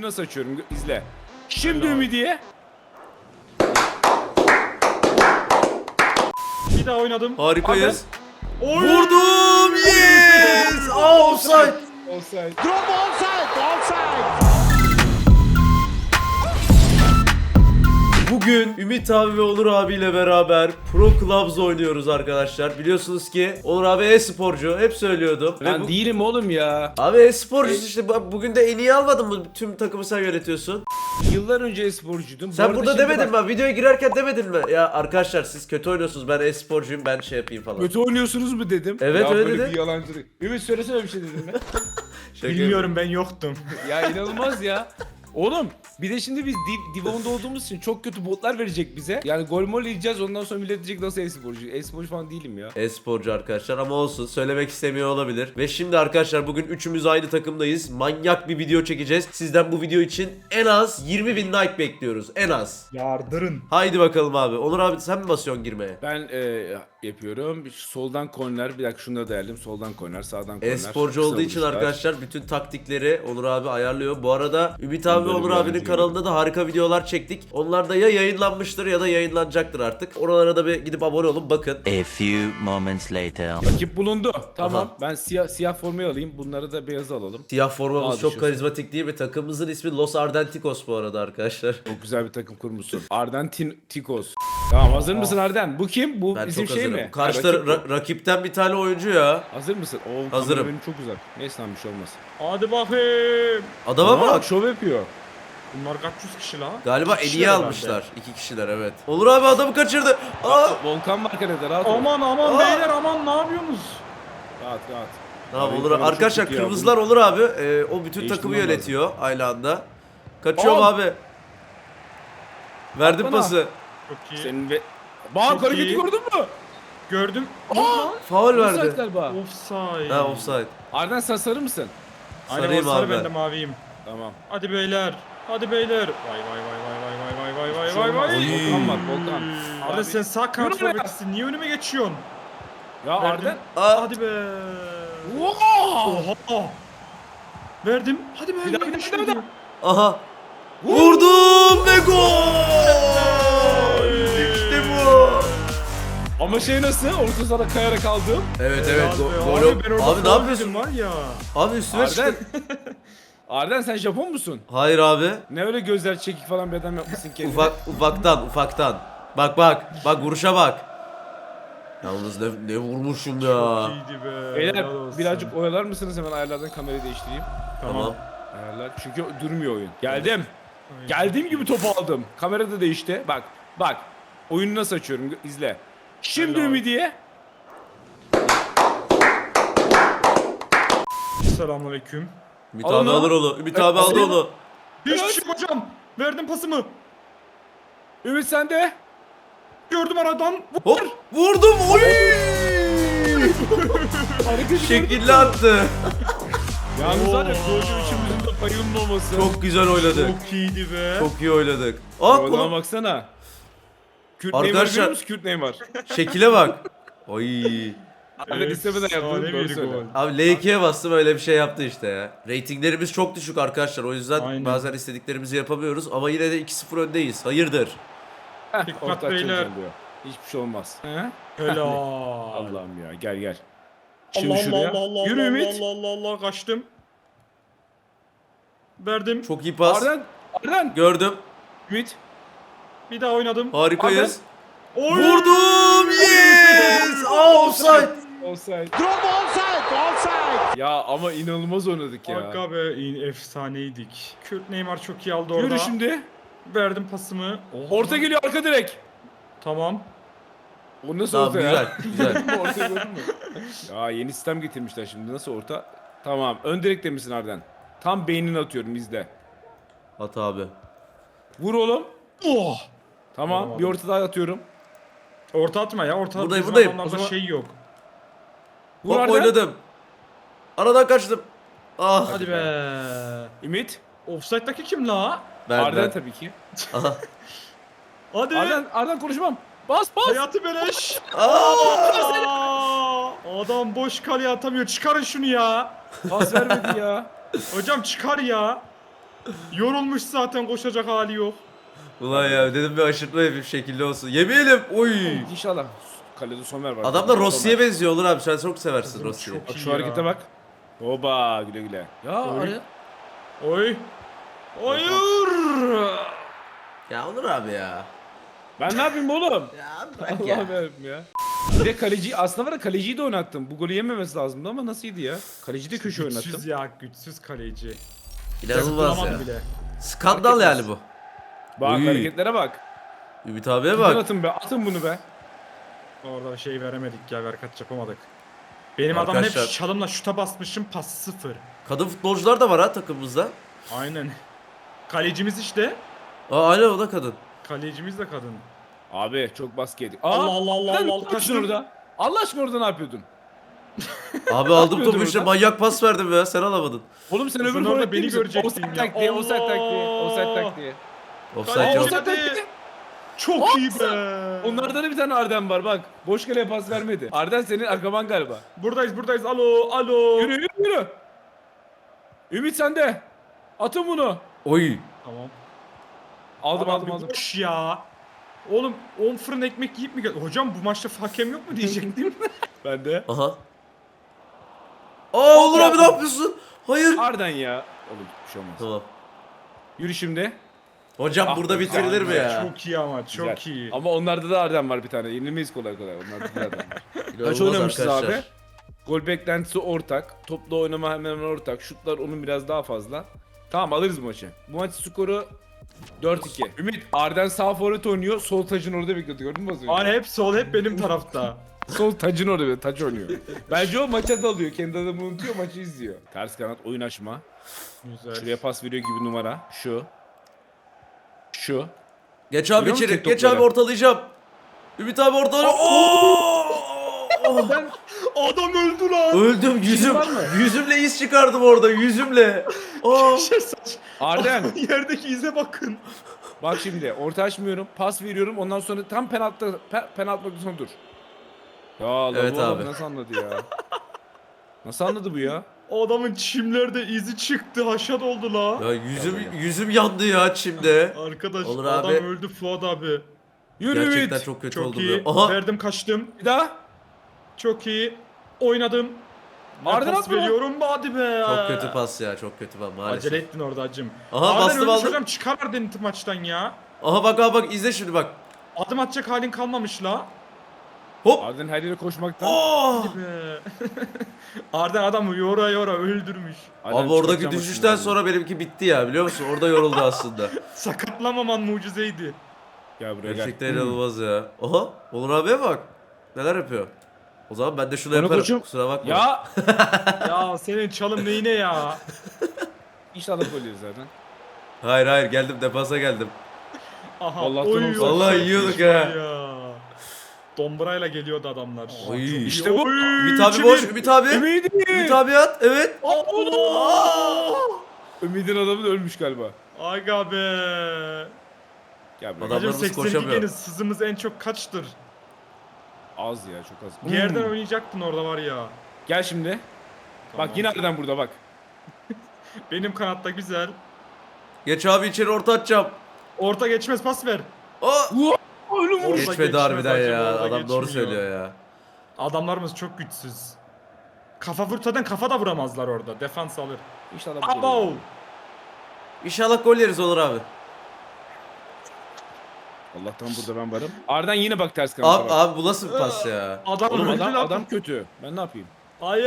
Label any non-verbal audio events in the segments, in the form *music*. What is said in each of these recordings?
oyunu nasıl açıyorum izle. Şimdi Helal. Ümidiye. Bir daha oynadım. Harikayız. Oy! Vurdum! Yes! Aa offside. Offside. Bugün Ümit abi ve Onur abiyle beraber Pro Clubs oynuyoruz arkadaşlar. Biliyorsunuz ki Onur abi e-sporcu. Hep söylüyordum. Ve Ben bu- değilim oğlum ya. Abi e-sporcu işte bu- bugün de en iyi almadın mı? Tüm takımı sen yönetiyorsun. Yıllar önce e-sporcuydum. Sen burada demedin bak, mi? Videoya girerken demedin mi? Ya arkadaşlar siz kötü oynuyorsunuz. Ben e-sporcuyum. Ben şey yapayım falan. Kötü oynuyorsunuz mu dedim. Evet, ya öyle böyle dedi. bir yalancılık. Ümit söylesene bir şey dedim ya. Şaka *laughs* Bilmiyorum ben yoktum. ya inanılmaz ya. Oğlum bir de şimdi biz div, Divon'da olduğumuz için çok kötü botlar verecek bize. Yani gol mol yiyeceğiz ondan sonra millet diyecek nasıl e-sporcu. E-sporcu falan değilim ya. E-sporcu arkadaşlar ama olsun söylemek istemiyor olabilir. Ve şimdi arkadaşlar bugün üçümüz aynı takımdayız. Manyak bir video çekeceğiz. Sizden bu video için en az 20 bin like bekliyoruz. En az. Yardırın. Haydi bakalım abi. Onur abi sen mi basıyorsun girmeye? Ben e, yapıyorum. Soldan korner bir dakika şunu da değerlim. Soldan korner, sağdan korner. E-sporcu olduğu için arkadaşlar bütün taktikleri Onur abi ayarlıyor. Bu arada Ümit abi ve böyle Onur abinin kanalında da harika videolar çektik. Onlar da ya yayınlanmıştır ya da yayınlanacaktır artık. Oralara da bir gidip abone olun bakın. A few moments later. Rakip bulundu. Tamam. Aha. Ben siyah siyah formayı alayım. Bunları da beyaz alalım. Siyah formamız Aa, çok düşüyorsun. karizmatik değil mi? Takımımızın ismi Los Ardenticos bu arada arkadaşlar. Çok güzel bir takım kurmuşsun. Arden Tin Tikos. Tamam hazır mısın Arden? Bu kim? Bu Ben bizim çok şey hazırım. mi? Karşıda Ha, rakip bu. ra- rakipten bir tane oyuncu ya. Hazır mısın? Oo, Hazırım. benim çok uzak. Neyse lan bir şey olmaz. Hadi bakayım. Adama Aa, bak. şov yapıyor. Bunlar kaç yüz kişi la? Galiba iyi Kişiler herhalde. almışlar. İki kişiler evet. Onur abi adamı kaçırdı. Aa! Volkan var kalede rahat ol. Aman aman Aa! beyler aman ne yapıyorsunuz? Rahat rahat. Tamam Abi, Onur çok arkadaşlar kırmızılar Onur abi. e, o bütün Değiştirmem takımı lazım. yönetiyor aynı anda. Kaçıyorum Aa! abi. Verdim Bak bana. pası. Çok iyi. Senin ve... Bak Çok hareketi iyi. gördün mü? Gördüm. Aa! Faul Offside verdi. galiba. Offside. Ha offside. Arden sen sarı mısın? Aynen Sarıyım sarı abi. ben de maviyim. Tamam. Hadi beyler. Hadi beyler. Vay vay vay vay vay vay vay vay vay olmaz. vay. Volkan var Volkan. Arda Abi, sen sağ kanat forvetisin. Niye önüme geçiyorsun? Ya. Aa! Hadi be. Oha. Verdim. Hadi be. Bir daha, bir daha, düşmedi? bir daha. Aha. Vurdum ve gol! İşte bu. Ama şey nasıl? Orta sahada kayarak aldım. Evet evet. Abi, ben orada Abi ne yapıyorsun? Var ya. Abi üstüme çıktı. *laughs* Arden sen Japon musun? Hayır abi. Ne öyle gözler çekik falan bir adam yapmışsın kendine. Ufak ufaktan ufaktan. Bak bak. Bak vuruşa bak. Yalnız ne, ne vurmuşum ya. İyiydi be. Beyler helal olsun. birazcık oyalar mısınız hemen ayarlardan kamerayı değiştireyim. Tamam. Ayarlar çünkü durmuyor oyun. Geldim. Geldiğim gibi topu aldım. Kamera da değişti. Bak bak. Oyunu nasıl açıyorum izle. Şimdi Helal. Ümidiye. Selamünaleyküm. Ümit Al abi alır onu. Ümit abi aldı onu. Geçmişim hocam. Verdim pasımı. Ümit sende. Gördüm aradan. Hop vurdum. Oy! Hareketi *laughs* Şekilli attı. *laughs* Yalnız var ya Oo. golcü üçümüzün de payının olması. Çok güzel oynadık. Çok iyiydi be. Çok iyi oynadık. Aa Adama kulağım- baksana. Kürt Arkadaşlar- Neymar biliyor musun Kürt Neymar? şekile bak. *laughs* Oy. Arden istemeden yaptım. Doğru söyle. gol. Abi L2'ye bastım öyle bir şey yaptı işte ya. Ratinglerimiz çok düşük arkadaşlar. O yüzden Aynen. bazen istediklerimizi yapamıyoruz. Ama yine de 2-0 öndeyiz. Hayırdır? Dikkat orta açacağım beyler. diyor. Hiçbir şey olmaz. He? Helal. *laughs* Allah'ım ya gel gel. Şimdi Allah şuraya. Allah Allah Yürü Allah Ümit. Allah Allah Allah kaçtım. Verdim. Çok iyi pas. Arden. Arden. Gördüm. Ümit. Bir daha oynadım. Harikayız. Oy! Vurdum. Yes! *laughs* Aa offside. Offside. Ya ama inanılmaz oynadık ya. Hakka be in- efsaneydik. Kürt Neymar çok iyi aldı orada. Yürü şimdi. Verdim pasımı. Oha. Orta geliyor arka direk. Tamam. O nasıl Tamam orta güzel. ya? Güzel. *laughs* Gördün mü? Ya yeni sistem getirmişler şimdi. Nasıl orta? Tamam. Ön direkte misin Arden? Tam beynini atıyorum izle. At abi. Vur oğlum. Oh! Tamam. Vuramadım. Bir orta daha atıyorum. Orta atma ya. Orta Buradayım, buradayım. O zaman- şey yok. Vur Hop oynadım. Aradan kaçtım. Ah. Hadi be. Ümit. Offside'daki kim la? Ben, Arden ben. tabii ki. *laughs* Aha. Hadi. Arden, Arden konuşmam. Bas bas. Hayatı beleş. Aa! Aa, Adam boş kaleye atamıyor. Çıkarın şunu ya. Pas *laughs* vermedi ya. Hocam çıkar ya. Yorulmuş zaten koşacak hali yok. Ulan ya dedim bir aşırtma yapayım şekilli olsun. Yemeyelim. Oy. İnşallah. Kalede Somer var. Adam da Somer. Rossi'ye benziyor Onur abi. Sen çok seversin Rossi'yi. Bak şu ya. harekete bak. Oba güle güle. Ya Oy. araya. Oy. Hayır. Ya Onur abi ya. Ben ne yapayım oğlum? *laughs* Ya bırak Allah'ım yarabbim ya. Bir de kaleci aslında var ya kaleciyi de oynattım. Bu golü yememesi lazımdı ama nasılydı ya? Kaleci de köşe Güçsüz oynattım. ya güçsüz kaleci. İnanılmaz ya. bile. Skandal yani bu. Bak Uy. hareketlere bak. Ümit abiye Bak. bak. Atın be atın bunu be. Orada şey veremedik ya verkaç yapamadık. Benim adam hep çalımla şuta basmışım pas sıfır. Kadın futbolcular da var ha takımımızda. Aynen. Kalecimiz işte. Aa aynen o da kadın. Kalecimiz de kadın. Abi çok baskı yedik. Aa, Allah Allah Allah sen Allah. ne yapıyorsun orada? Allah aşkına orada ne yapıyordun? *laughs* Abi aldım yapıyordun topu işte orada? manyak pas verdim ya sen alamadın. Oğlum sen Sen öbür orada beni misin? görecektin Offside ya. taktiği, offside Allah! taktiği, offside taktiği. Offside Aa, yok. Offside taktiği. Çok iyi be. Onlarda da bir tane Arden var bak. Boş kaleye pas vermedi. Arden senin arkaban galiba. Buradayız buradayız. Alo alo. Yürü yürü yürü. Ümit sende. Atın bunu. Oy. Tamam. Aldım Adam aldım bir aldım. boş ya. Oğlum 10 fırın ekmek yiyip mi gel? Hocam bu maçta hakem yok mu diyecektim. *laughs* Ben de. Aha. Aa Onur abi ne yapıyorsun? Hayır. Arden ya. Oğlum bir şey olmaz. Tamam. Yürü şimdi. Hocam Ah, burada bitirilir mi ya? çok iyi ama çok Güzel. iyi. Ama onlarda da Arden var bir tane. Yenilmeyiz kolay kolay. Onlarda da Arden var. Kaç oynamışız arkadaşlar. abi? Gol beklentisi ortak. Topla oynama hemen hemen ortak. Şutlar onun biraz daha fazla. Tamam alırız bu maçı. Bu maç skoru 4-2. Ümit Arden sağ forvet oynuyor. Sol tacın orada bekliyordu gördün mü az önce? Aa hep sol hep benim tarafta. *laughs* Sol tacın orada böyle taç oynuyor. Bence o maça dalıyor. Kendi adamı unutuyor maçı izliyor. Ters kanat oyun açma. Güzel. Şuraya pas veriyor gibi numara. Şu. Şu. Geç abi Biliyor musun içeri. tek Geç topları? abi ortalayacağım. Ümit abi ortala. Ben Adam öldü lan. Öldüm yüzüm. var mı? Yüzümle iz çıkardım orada yüzümle. *laughs* Aa. Şey saç. Arden *laughs* Yerdeki ize bakın. bak şimdi orta açmıyorum. Pas veriyorum. Ondan sonra tam penaltı pe, penaltı noktasına dur. Ya Allah Evet bu adam abi. nasıl anladı ya? *laughs* Nasıl anladı bu ya? O adamın çimlerde izi çıktı. Haşat oldu la. Ya yüzüm yüzüm yandı ya çimde. Arkadaş Olur adam abi. öldü Fuat abi. Yürü Gerçekten Ümit. çok kötü Çok iyi. ya. Aha. Verdim kaçtım. Bir daha. Çok iyi. Oynadım. Arden pas veriyorum hadi be. Çok kötü pas ya çok kötü pas maalesef. Acele ettin orada acım. Aha, Arden bastım, aldım. hocam çıkar maçtan ya. Aha bak aha bak izle şimdi bak. Adım atacak halin kalmamış la. Hop. Arden her yere koşmaktan. Oh. *laughs* Arden adamı yora yora öldürmüş. Arden Abi oradaki düşüşten sonra benimki bitti ya biliyor musun? Orada yoruldu aslında. *laughs* Sakatlamaman mucizeydi. Gel buraya Gerçekten gel. inanılmaz ya. Aha Onur abiye bak. Neler yapıyor. O zaman ben de şunu Onu yaparım. koçum. Kusura bakma. Ya. *laughs* ya senin çalım neyine ya? İnşallah gol yeriz zaten. Hayır hayır geldim defansa geldim. Aha. Allah'tan oy, olsun. Vallahi yiyorduk ha. Ya. Dombrayla geliyordu adamlar. Oy. İşte bu. Ümit abi boş. Ümit abi. Ümidi. Ümit abi at. Evet. Allah! Ümidin adamı da ölmüş galiba. Aga be. Adam-. Hacım Adamlarımız 82 koşamıyor. geniz sızımız en çok kaçtır? Az ya çok az. Bir yerden Hmm. oynayacaktın orada var ya. Gel şimdi. Tamam. Bak yine Arden burada bak. *laughs* Benim kanatta güzel. Geç abi içeri orta atacağım. Orta geçmez pas ver. Aa. Oğlum Orada Geçmedi harbiden ya. Adam doğru söylüyor ya. Adamlarımız çok güçsüz. Kafa vur zaten kafa da vuramazlar orada. Defans alır. İnşallah bu Abo! olur. İnşallah gol yeriz Onur abi. Allah'tan burada ben varım. Arden yine bak ters kanata Abi, abi bu nasıl bir pas ya? Adam Oğlum öldü adam, lan. adam kötü. Ben ne yapayım? Hayır!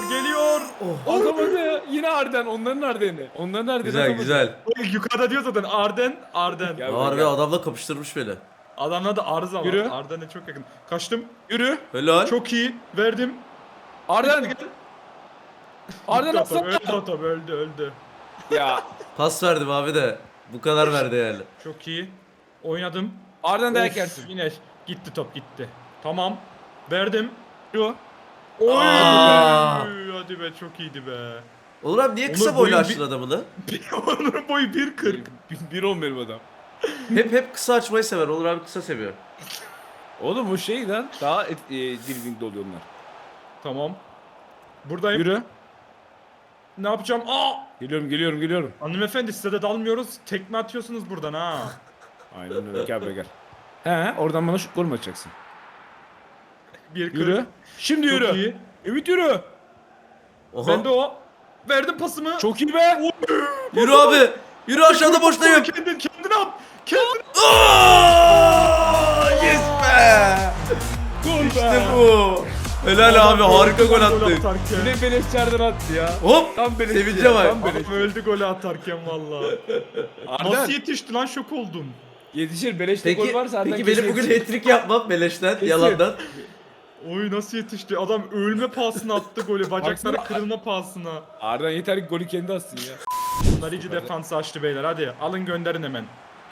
Geliyor! Adam hadi. Yine Arden. Onların Arden'i. Onların Arden'i. Güzel güzel. Yukarıda diyor zaten Arden, Arden. Gel. Harbi adamla kapıştırmış beni. Adamla da arıza var. Yürü. Arden'e çok yakın. Kaçtım. Yürü. Helal. Çok iyi. Verdim. Arden. Arden Gitti atsana. otop, öldü öldü öldü. Ya. Pas verdim abi de. Bu kadar verdi yani. Çok iyi. Oynadım. Arden dayak Of, yersin. Yine gitti top gitti. Tamam. Verdim. Şu. Oy! Aa. Hadi be çok iyiydi be. Onur abi niye Onur kısa boylu boyun açtın *laughs* bir- adamını? Onur'un boyu 1.40. Bir, bir on benim adam. *laughs* Hep hep kısa açmayı sever. Onur abi kısa seviyor. Oğlum o şey lan. Daha et, e, dribbling oluyor onlar. Tamam. Buradayım. Yürü. Ne yapacağım? Aa! Geliyorum geliyorum geliyorum. Hanımefendi size de dalmıyoruz. Tekme atıyorsunuz buradan ha. *laughs* Aynen öyle gel be gel. He oradan bana şut gol mü atacaksın? Bir. Yürü. Şimdi Çok yürü. iyi. Ümit yürü. Oha. Ben de o. Verdim pasımı. Çok iyi be. Yürü abi. Yürü aşağıda boştayım. Kendin, kendin at. Kendin Aa, yes be. Gol İşte bu. Helal abi harika gol attık. Yine beleşçerden attı ya. Hop. Tam beleş. Sevince bak. Tam öldü golü atarken valla. Nasıl yetişti lan şok oldum. yetişir. Beleşte Peki, gol varsa peki benim bugün hat-trick yapmam beleşten yalandan. Oy nasıl yetişti? Adam ölme pahasına attı golü. Bacakları kırılma pahasına. Arden yeter ki golü kendi atsın ya. Bunlar iyice defansı açtı beyler hadi. Alın gönderin hemen.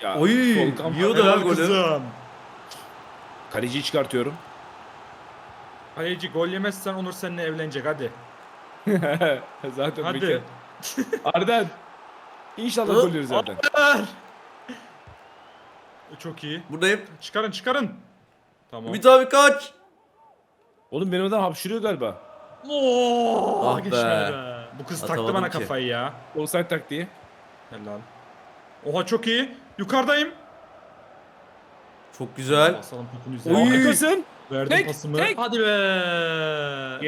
ya Oy, Volkan- yiyordu lan golü. kızım. Kaleciyi çıkartıyorum. Kaleci gol yemezsen Onur seninle evlenecek hadi. *laughs* Zaten Hadi. bekle. Arden. İnşallah gol yeriz Arden. Ver. Çok iyi. Buradayım. Çıkarın çıkarın. Tamam. Ümit abi kaç. Oğlum benim adam hapşırıyor galiba. Oo, Ah be. geçmedi be. Bu kız taktı Atamadım bana ki. kafayı ya. Offside taktiği. Helal. Oha çok iyi. Yukarıdayım. Çok güzel. Basalım topun üzerine. Oy. Harikasın. Verdim Tek, pasımı. tek. Hadi be.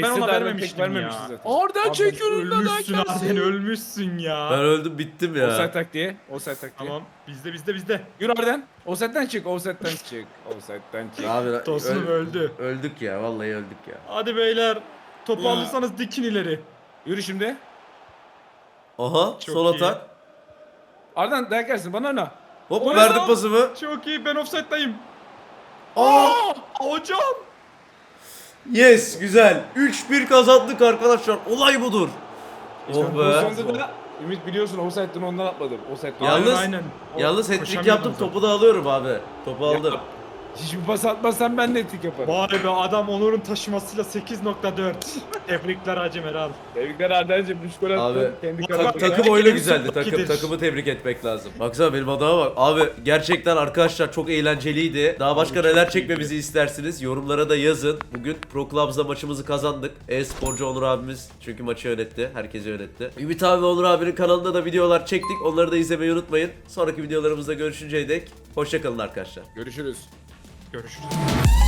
Ben ona de Arden vermemiştim tek vermemişti ya. zaten. Arden Arden çekiyorum da ölmüşsün Arden ölmüşsün ya. Ben öldüm bittim ya. Offside taktiği. Offside taktiği. Tamam bizde bizde bizde. Yürü Arden. Offside'den çık. Offside'den çık. Offside'den çık. Abi Tosunum öl- öldü. öldük ya vallahi öldük ya. Hadi beyler. Topu Ya. alırsanız dikin ileri. Yürü şimdi. Aha Çok sol iyi. atak. Arden dayak yersin bana ona. Hop Gol verdim pasımı. Çok iyi ben offside'dayım. Aa! Hocam. Yes güzel. 3-1 kazandık arkadaşlar. Olay budur. Oh be. Pozisyonda da Ümit biliyorsun offside'den ondan atmadım. Offside'den. Yalnız- aynen, aynen. O- Yalnız hat-trick koşamıyordum yaptım zaten. topu da alıyorum abi. Topu aldım. Hiçbir pas atmazsan ben de ettik yaparım. Vay be adam Onur'un taşımasıyla 8.4. Tebrikler Hacı Meral. Tebrikler Arden'cim. 3 gol attın. Abi, Kendi kazandın. takım oyunu güzeldi. Takım takımı tebrik etmek lazım. Baksana benim adama bak. Abi gerçekten arkadaşlar çok eğlenceliydi. Daha başka neler iyiydi. çekmemizi istersiniz? Yorumlara da yazın. Bugün Pro Clubs'da maçımızı kazandık. E-sporcu Onur abimiz çünkü maçı yönetti. Herkesi yönetti. Ümit abi ve Onur abinin kanalında da videolar çektik. Onları da izlemeyi unutmayın. Sonraki videolarımızda görüşünceye dek hoşçakalın arkadaşlar. Görüşürüz. Görüşürüz.